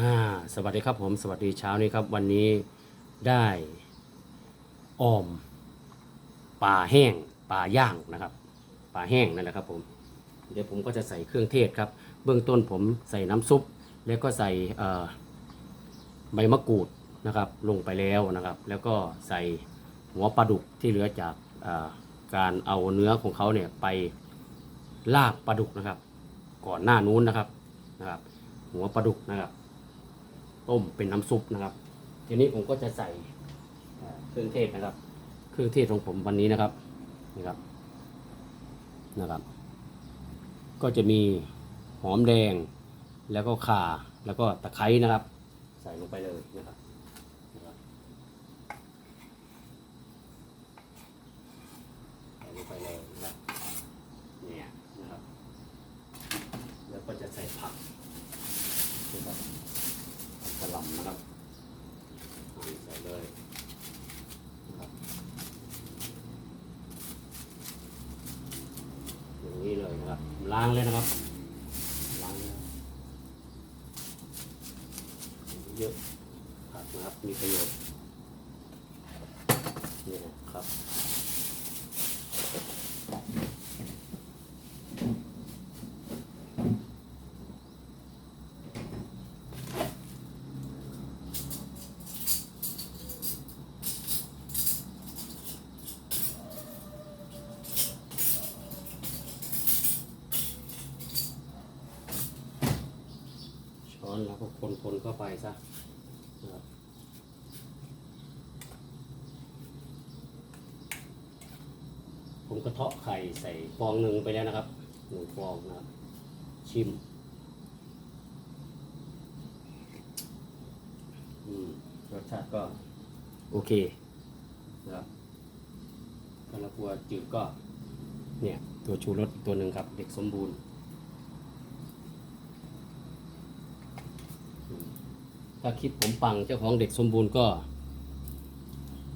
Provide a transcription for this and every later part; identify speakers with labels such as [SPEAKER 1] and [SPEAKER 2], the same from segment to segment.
[SPEAKER 1] อ่าสวัสดีครับผมสวัสดีเช้านี้ครับ วันนี้ได้ออมปลาแห้งปลาย่างนะครับปลาแห้งนั่นแหละครับผมเดี๋ยวผมก็จะใส่เครื่องเทศครับ เบื้องต้นผมใส่น้ำซุป แล้วก็ใส่ใบมะกรูดนะครับลงไปแล้วนะครับ แล้วก็ใส่หัวปลาดุกที่เหลือจากการเอาเนื้อของเขาเนี่ยไปลาบปลาดุกนะครับ ก่อนหน้านู้นนะครับนะครับ หัวปลาดุกนะครับ ต้มเป็นน้ำซุปนะครับ ทีนี้ผมก็จะใส่เครื่องเทศนะครับ เครื่องเทศของผมวันนี้นะครับนะครับนะครับ ก็จะมีหอมแดงแล้วก็ข่าแล้วก็ตะไคร้นะครับ ใส่ลงไปเลยนะครับนะครับใส่ลงไปเลยนะครับเนี่ยนะครับ แล้วก็จะใส่ผักนะครับกระหล่ำนะครับใส่เลยนะครับอย่างนี้เลยนะครับ ล้างเลยนะครับล้างเยนะครับเยอะผักนะครับมีประโยชน์นี่นะครับ อนแล้วก็คนๆเข้าไปซะนะครับผมกระเทาะไข่ใส่ฟองหนึ่งไปแล้วนะครับหนึ่งฟองนะครับ ชิม อืมรสชาติก็โอเคนะครับถ้าเรากลัวจืดก็ เนี่ย ตัวชูรสอีกตัวหนึ่งครับ เด็กสมบูรณ์ ถ้าคลิปผมปังเจ้าของเด็กสมบูรณ์ก็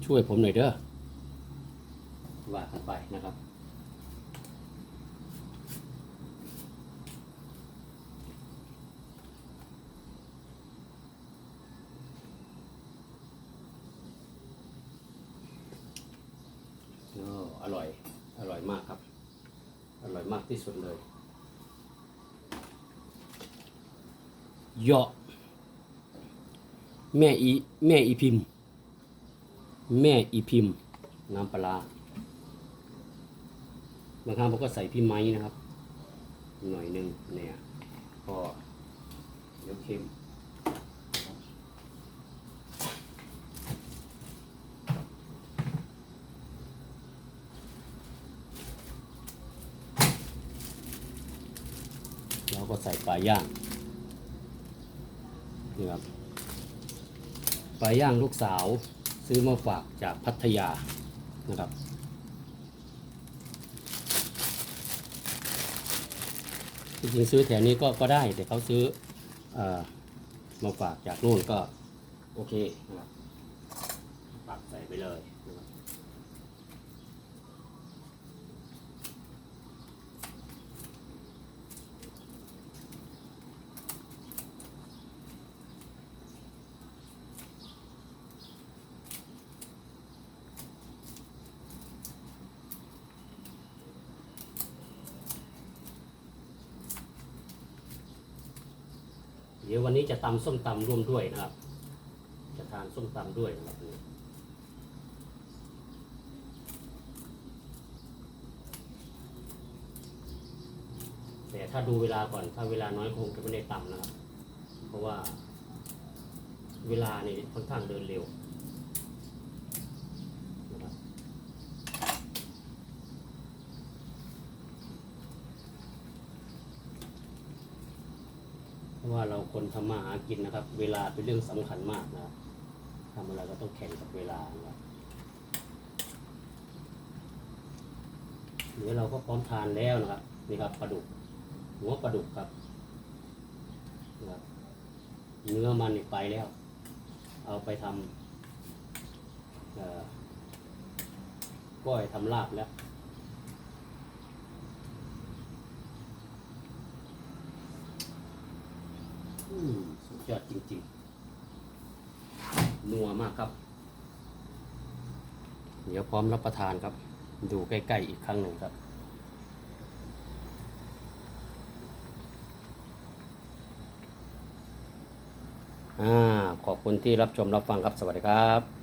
[SPEAKER 1] ช่วยผมหน่อยเด้อว่ากันไปนะครับ อร่อย อร่อยมากครับ อร่อยมากที่สุดเลยเหยาะ แม่อีแม่อีพิมพ์ แม่อีพิมพ์น้ำปลาบางครั้งผมก็ใส่พี่ไม้นะครับ หน่อยหนึงเนี่ยก็เดี๋ยวเค็มแล้วก็ใส่ปลาย่างนี่ครับ ปลาย่างลูกสาวซื้อมาฝากจากพัทยานะครับ จริงๆซื้อแถวนี้ก็ก็ได้ แต่เขาซื้ออมาฝากจากนู่นก็โอเคนะครับตักใส่ไปเลยนะครับเดี๋ยววันนี้จะตำส้มตำร่วมด้วยนะครับ จะทานส้มตำด้วยนะครับนี่แต่ถ้าดูเวลาก่อนถ้าเวลาน้อยคงจะไม่ได้ตำนะครับ เพราะว่าเวลานี่ค่อนข้างเดินเร็วนะครับเพราะ ว่าเราคนทำมาหากินนะครับ เวลาเป็นเรื่องสำคัญมากนะครับทำอะไรก็ต้องแข่งกับเวลานะครับเดี๋ยวเราก็พร้อมทานแล้วนะครับนี่ครับปลาดุกหัวปลาดุกครับนะครับเนื้อมันนี่ไปแล้ว เอาไปทำก้อยทำลาบแล้ว อืม สุดยอดจริงๆ นัวมากครับ เดี๋ยวพร้อมรับประทานครับ ดูใกล้ๆอีกครั้งหนึ่งครับอขอบคุณที่รับชมรับฟังครับ สวัสดีครับ